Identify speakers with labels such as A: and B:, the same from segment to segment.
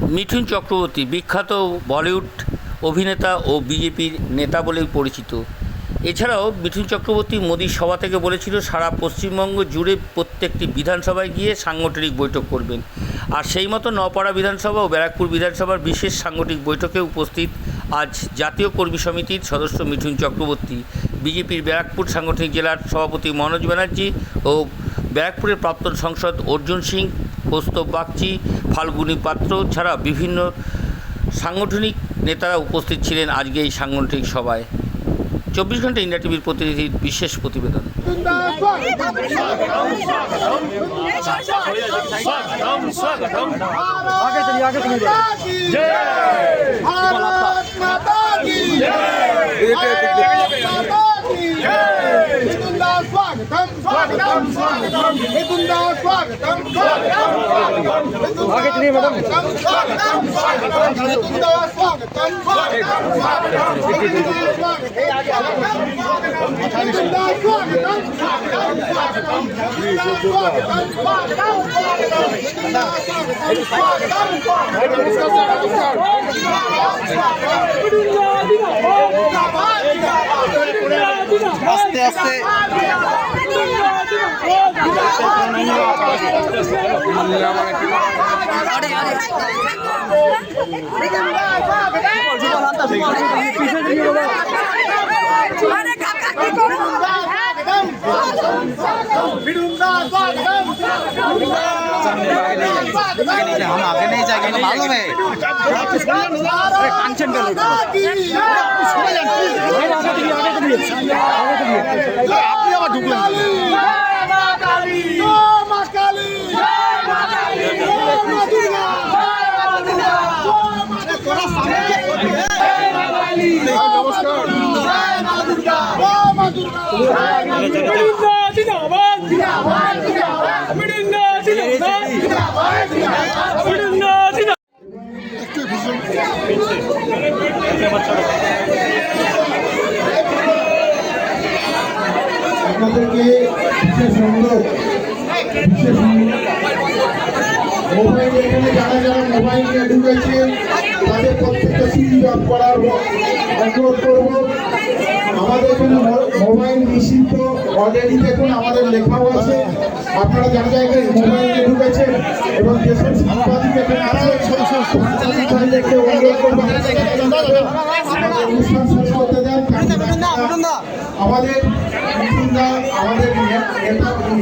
A: মিঠুন চক্রবর্তী, বিখ্যাত বলিউড অভিনেতা ও বিজেপির নেতা বলেই পরিচিত। এছাড়াও মিঠুন চক্রবর্তী মোদির সভা থেকে বলেছিল, সারা পশ্চিমবঙ্গ জুড়ে প্রত্যেকটি বিধানসভায় গিয়ে সাংগঠনিক বৈঠক করবেন। আর সেই মতো নপাড়া বিধানসভা ও ব্যারাকপুর বিধানসভার বিশেষ সাংগঠনিক বৈঠকে উপস্থিত আজ জাতীয় কর্মী সমিতির সদস্য মিঠুন চক্রবর্তী, বিজেপির ব্যারাকপুর সাংগঠনিক জেলার সভাপতি মনোজ ব্যানার্জি ও ব্যারাকপুরের প্রাক্তন সংসদ অর্জুন সিং কৌস্তব বাগচি ফাল্গুনী পাত্র ছাড়া বিভিন্ন সাংগঠনিক নেতারা উপস্থিত ছিলেন আজকে এই সাংগঠনিক সভায়। চব্বিশ ঘণ্টা ইন্ডিয়া টিভির প্রতিনিধির বিশেষ প্রতিবেদন।
B: आगे
C: স্বাগতম স্বাগতম স্বাগতম। মিথুনদা
B: স্বাগতম স্বাগতম স্বাগতম।
C: স্বাগতম স্বাগতম স্বাগতম মিথুনদা স্বাগতম স্বাগতম স্বাগতম মিথুনদা স্বাগতম। মিথুনদা স্বাগতম স্বাগতম স্বাগতম। মিথুনদা স্বাগতম স্বাগতম। স্বাগতম মিথুনদা স্বাগতম স্বাগতম। স্বাগতম মিথুনদা
B: আস্তে আস্তে। हम आगे नहीं जाएंगे मालूम है कांचन का
D: আপনাদেরকে বিশেষ অনুরোধ, বিশেষ মোবাইল এখানে যারা যারা মোবাইল নিয়ে ঢুকেছেন, তাদের প্রত্যেকটা অফ করার অনুরোধ করব আমাদের এখানে মো- মোবাইল নিষিদ্ধ অলরেডি দেখুন আমাদের লেখাও আছে। আপনারা যারা জায়গায় মোবাইল নিয়ে ঢুকেছেন এবং যেসব সাংবাদিক এখানে অনুরোধ করব আমাদের অনুষ্ঠান শেষ করতে দেন আমাদের আমাদের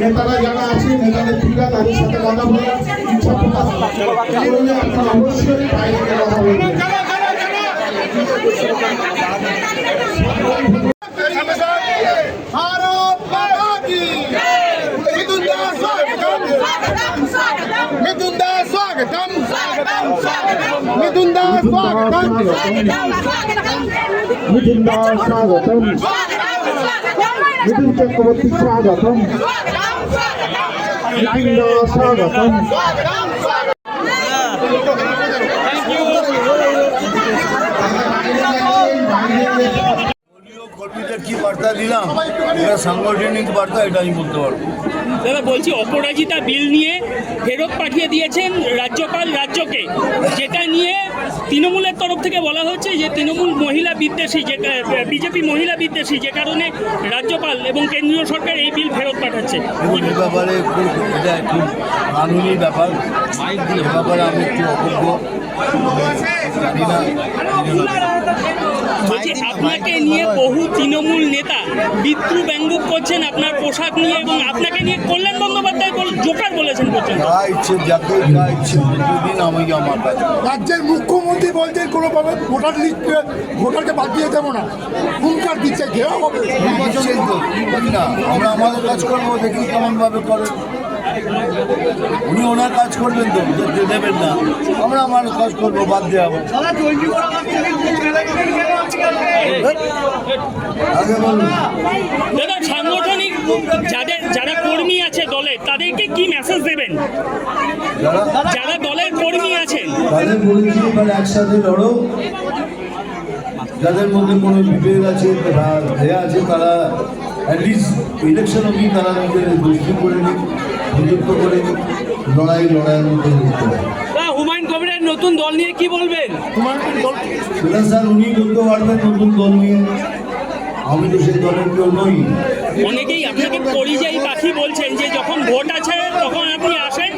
D: নেতারা যারা আছে নেতাদের ঠিকা তাদের সাথে কথা বলার ইচ্ছা প্রকাশ আপনারা অবশ্যই বাইরে কথা বলবেন। మిథుందా స్వాగతం మిథుందా స్వాగతం మిథున్ చక్రవర్తి
E: స్వాగతం మిథుందా స్వాగతం বার্তা দিলাম এটা সাংগঠনিক বার্তা এটা আমি বলতে পারব।
F: দাদা বলছি অপরাজিতা বিল নিয়ে ফেরত পাঠিয়ে দিয়েছেন রাজ্যপাল রাজ্যকে। যেটা নিয়ে তৃণমূলের তরফ থেকে বলা হচ্ছে যে তৃণমূল মহিলা বিদ্বেষী যে বিজেপি মহিলা বিদ্বেষী যে কারণে রাজ্যপাল এবং কেন্দ্রীয় সরকার এই বিল ফেরত পাঠাচ্ছে।
E: এবং এ ব্যাপারে খুব এটা খুব কানুনি ব্যাপার। ব্যাপারে আমি একটু জানি না
F: আপনাকে নিয়ে বহু তৃণমূল নেতা বিদ্রু ব্যঙ্গ করছেন আপনার পোশাক নিয়ে এবং আপনাকে নিয়ে কল্যাণ বন্দ্যোপাধ্যায় জোকার বলেছেন পর্যন্ত
E: যা ইচ্ছে যাকে যা ইচ্ছে দুদিন আমি আমার কাছে
C: রাজ্যের মুখ্যমন্ত্রী বলছেন কোনোভাবে ভোটার লিস্ট ভোটারকে বাদ দিয়ে দেবো না। হুঙ্কার দিচ্ছে ঘেরাও হবে।
E: আমরা আমাদের কাজ করব দেখি কেমন ভাবে করেন উনি ওনার কাজ করবেন তো দেবেন না। আমরা আমার কাজ করব বাদ দেওয়া আগে বলুন।
F: দাদা সাংগঠনিক যাদের যারা কর্মী আছে দলে তাদেরকে কি মেসেজ দেবেন?
E: যারা
F: দলের কর্মী আছেন।
E: তাদের বলেছি এবার একসাথে লড়ো। যাদের মধ্যে কোনো বিভেদ আছে বা এ আছে তারা অ্যাটলিস্ট ইলেকশন অবধি তারা নিজেদের দোষী করে নিক। প্রযুক্ত করে লড়াই লড়াইয়ের মধ্যে করতে হবে
F: হুমায়ুন কবিরের নতুন দল নিয়ে কি বলবেন?
C: দল
E: সেটা স্যার উনি বলতে পারবেন নতুন দল নিয়ে। আমি তো সেই দলের কেউ নই।
F: অনেকেই আপনাকে পরিযায়ী পাখি বলছেন যে যখন ভোট আছে তখন আপনি আসেন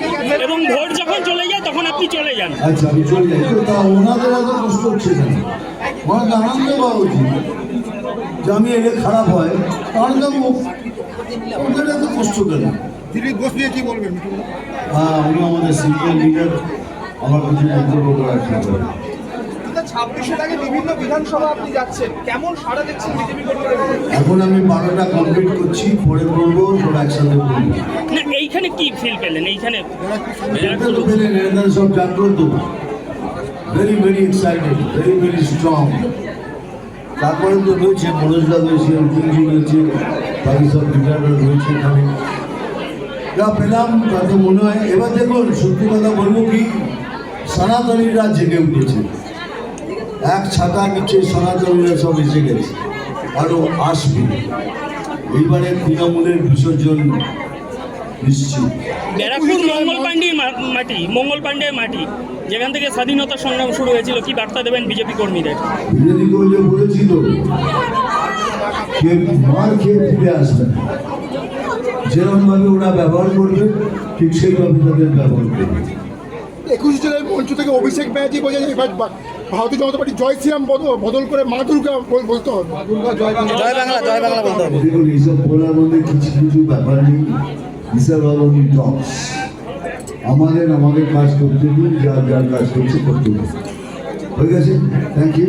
F: এবং ভোট যখন চলে যায় তখন আপনি চলে যান।
E: আচ্ছা আমি চলে যাই। তা ওনাদের এত কষ্ট হচ্ছে কেন? আমার আনন্দ পাওয়া উচিত যে আমি এলে খারাপ হয়। আনন্দ পাবো। কষ্ট কেন?
C: দিলীপ ঘোষ নিয়ে কি বলবেন?
E: হ্যাঁ উনি আমাদের সিনিয়র লিডার। আমার কিছু মন্তব্য করার ঠিক
B: আগে বিভিন্ন বিধানসভা আপনি যাচ্ছেন। কেমন সাড়া দিচ্ছেন বিজেপি
E: এখন আমি বারোটা কমপ্লিট করছি পরে একসাথে
F: এইখানে কি ফিল পেলেন? এইখানে
E: এটা তো পেলেন এরা সব জাগ্রত very very excited very very strong তারপরে তো রয়েছে মনোজদা রয়েছে অর্জুনজি রয়েছে বাকি সব লিডাররা রয়েছে এখানে। যা পেলাম তাতে মনে হয়। এবার দেখুন সত্যি কথা বলব কি? সনাতনীরা জেগে উঠেছে। এক ছাতা নিচে সনাতনীরা সব এসে গেছে। আরও আসবে। এইবারে তৃণমূলের বিসর্জন নিশ্চিত।
F: ব্যারাকপুর মঙ্গল পাণ্ডের মাটি মঙ্গল পাণ্ডের মাটি যেখান থেকে স্বাধীনতা সংগ্রাম শুরু হয়েছিল কি বার্তা দেবেন বিজেপি কর্মীদের?
E: বিজেপি করলে বলেছিল মার খেয়ে ফিরে আসবে না। যেরকমভাবে ওরা ব্যবহার করবে ঠিক সেইভাবে তাদের ব্যবহার করবে।
C: একুশ জেলার মঞ্চ থেকে অভিষেক ব্যানার্জি বলে যে এবার ভারতীয় জনতা পার্টি জয় শ্রীরাম বদল- বদল করে মা দুর্গা বলতে হবে।
B: জয় বাংলা জয় বাংলা বলতে হবে।
E: দেখুন এইসব বলার মধ্যে কিছু কিছু ব্যাপার নেই। হিসাব অবধি টক্স আমাদের আমাদের কাজ করতে দিন যার যার কাজ করছে করতে দিন হয়ে গেছে? Thank you